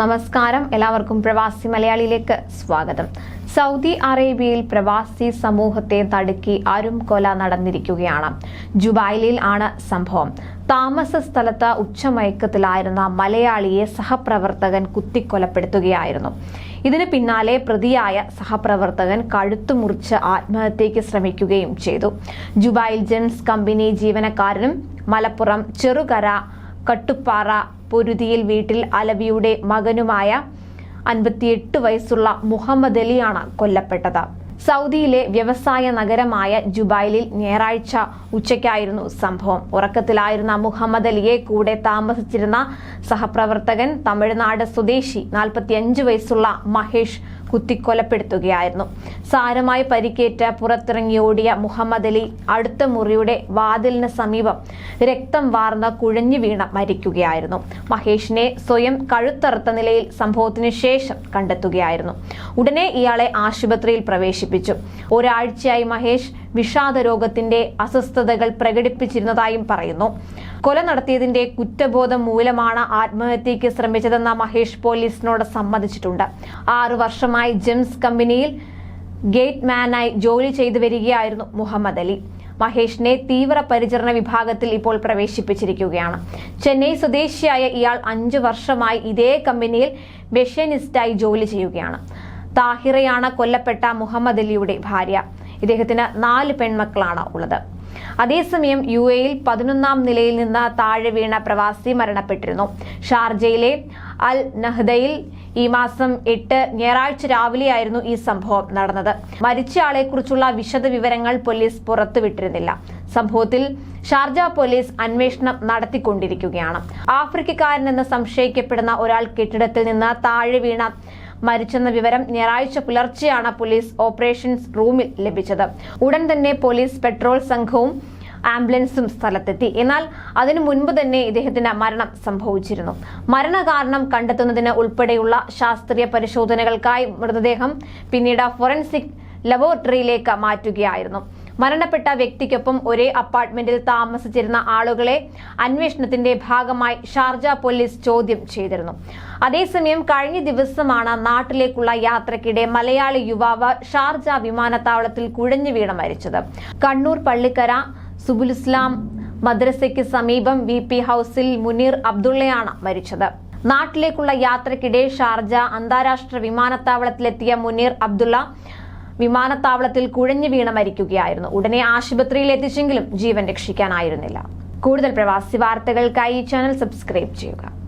നമസ്കാരം. എല്ലാവർക്കും പ്രവാസി മലയാളിയിലേക്ക് സ്വാഗതം. സൗദി അറേബ്യയിൽ പ്രവാസി സമൂഹത്തെ തടുക്കി അരും കൊല നടന്നിരിക്കുകയാണ്. ജുബൈലിൽ ആണ് സംഭവം. താമസ സ്ഥലത്ത് ഉച്ചമയക്കത്തിലായിരുന്ന മലയാളിയെ സഹപ്രവർത്തകൻ കുത്തിക്കൊലപ്പെടുത്തുകയായിരുന്നു. ഇതിന് പിന്നാലെ പ്രതിയായ സഹപ്രവർത്തകൻ കഴുത്തു മുറിച്ച് ആത്മഹത്യയ്ക്ക് ശ്രമിക്കുകയും ചെയ്തു. ജുബൈൽ ജെൻസ് കമ്പനി ജീവനക്കാരനും മലപ്പുറം ചെറുകര കട്ടുപ്പാറ പൊരുതിയിൽ വീട്ടിൽ അലവിയുടെ മകനുമായ അൻപത്തിയെട്ട് വയസ്സുള്ള മുഹമ്മദ് അലിയാണ് കൊല്ലപ്പെട്ടത്. സൗദിയിലെ വ്യവസായ നഗരമായ ജുബൈലിൽ ഞായറാഴ്ച ഉച്ചയ്ക്കായിരുന്നു സംഭവം. ഉറക്കത്തിലായിരുന്ന മുഹമ്മദ് അലിയെ കൂടെ താമസിച്ചിരുന്ന സഹപ്രവർത്തകൻ തമിഴ്നാട് സ്വദേശി നാൽപ്പത്തിയഞ്ച് വയസ്സുള്ള മഹേഷ് കുത്തിക്കൊലപ്പെടുത്തുകയായിരുന്നു. സാരമായി പരിക്കേറ്റ പുറത്തിറങ്ങി ഓടിയ മുഹമ്മദ് അലി അടുത്ത മുറിയുടെ വാതിലിന് സമീപം രക്തം വാർന്ന കുഴഞ്ഞു വീണ മരിക്കുകയായിരുന്നു. മഹേഷിനെ സ്വയം കഴുത്തറുത്ത നിലയിൽ സംഭവത്തിന് ശേഷം കണ്ടെത്തുകയായിരുന്നു. ഉടനെ ഇയാളെ ആശുപത്രിയിൽ പ്രവേശിപ്പിച്ചു. ഒരാഴ്ചയായി മഹേഷ് വിഷാദ രോഗത്തിന്റെ അസ്വസ്ഥതകൾ പ്രകടിപ്പിച്ചിരുന്നതായും പറയുന്നു. കൊല നടത്തിയതിന്റെ കുറ്റബോധം മൂലമാണ് ആത്മഹത്യയ്ക്ക് ശ്രമിച്ചതെന്ന മഹേഷ് പോലീസിനോട് സമ്മതിച്ചിട്ടുണ്ട്. ആറു വർഷമായി ജെംസ് കമ്പനിയിൽ ഗേറ്റ് മാനായി ജോലി ചെയ്തു വരികയായിരുന്നു മുഹമ്മദ് അലി. മഹേഷിനെ തീവ്ര പരിചരണ വിഭാഗത്തിൽ ഇപ്പോൾ പ്രവേശിപ്പിച്ചിരിക്കുകയാണ്. ചെന്നൈ സ്വദേശിയായ ഇയാൾ അഞ്ചു വർഷമായി ഇതേ കമ്പനിയിൽ മെഷീനിസ്റ്റായി ജോലി ചെയ്യുകയാണ്. താഹിറയാണ് കൊല്ലപ്പെട്ട മുഹമ്മദ് അലിയുടെ ഭാര്യ. ഇദ്ദേഹത്തിന് നാല് പെൺമക്കളാണ് ഉള്ളത്. അതേസമയം യു എയിൽ പതിനൊന്നാം നിലയിൽ നിന്ന് താഴെ വീണ പ്രവാസി മരണപ്പെട്ടിരുന്നു. ഷാർജയിലെ അൽ നഹ്ദയിൽ ഈ മാസം എട്ട് ഞായറാഴ്ച രാവിലെയായിരുന്നു ഈ സംഭവം നടന്നത്. മരിച്ചയാളെ കുറിച്ചുള്ള വിശദ വിവരങ്ങൾ പോലീസ് പുറത്തുവിട്ടിരുന്നില്ല. സംഭവത്തിൽ ഷാർജ പോലീസ് അന്വേഷണം നടത്തിക്കൊണ്ടിരിക്കുകയാണ്. ആഫ്രിക്കക്കാരനെന്ന് സംശയിക്കപ്പെടുന്ന ഒരാൾ കെട്ടിടത്തിൽ നിന്ന് താഴെ വീണ മരിച്ചെന്ന വിവരം ഞായറാഴ്ച പുലർച്ചെയാണ് പോലീസ് ഓപ്പറേഷൻസ് റൂമിൽ ലഭിച്ചത്. ഉടൻ തന്നെ പോലീസ് പെട്രോൾ സംഘവും ആംബുലൻസും സ്ഥലത്തെത്തി. എന്നാൽ അതിനു മുൻപ് തന്നെ ഇദ്ദേഹത്തിന് മരണം സംഭവിച്ചിരുന്നു. മരണകാരണം കണ്ടെത്തുന്നതിന് ഉൾപ്പെടെയുള്ള ശാസ്ത്രീയ പരിശോധനകൾക്കായി മൃതദേഹം പിന്നീട് ഫോറൻസിക് ലബോറട്ടറിയിലേക്ക് മാറ്റുകയായിരുന്നു. മരണപ്പെട്ട വ്യക്തിക്കൊപ്പം ഒരേ അപ്പാർട്ട്മെന്റിൽ താമസിച്ചിരുന്ന ആളുകളെ അന്വേഷണത്തിന്റെ ഭാഗമായി ഷാർജ പോലീസ് ചോദ്യം ചെയ്തിരുന്നു. അതേസമയം കഴിഞ്ഞ ദിവസമാണ് നാട്ടിലേക്കുള്ള യാത്രക്കിടെ മലയാളി യുവാവ് ഷാർജ വിമാനത്താവളത്തിൽ കുഴഞ്ഞു വീണ് മരിച്ചത്. കണ്ണൂർ പള്ളിക്കര സുബുലിസ്ലാം മദ്രസയ്ക്ക് സമീപം വി പി ഹൌസിൽ മുനീർ അബ്ദുള്ളയാണ് മരിച്ചത്. നാട്ടിലേക്കുള്ള യാത്രക്കിടെ ഷാർജ അന്താരാഷ്ട്ര വിമാനത്താവളത്തിലെത്തിയ മുനീർ അബ്ദുള്ള വിമാനത്താവളത്തിൽ കുഴഞ്ഞു വീണ് മരിക്കുകയായിരുന്നു. ഉടനെ ആശുപത്രിയിൽ എത്തിച്ചെങ്കിലും ജീവൻ രക്ഷിക്കാനായിരുന്നില്ല. കൂടുതൽ പ്രവാസി വാർത്തകൾക്കായി ചാനൽ സബ്സ്ക്രൈബ് ചെയ്യുക.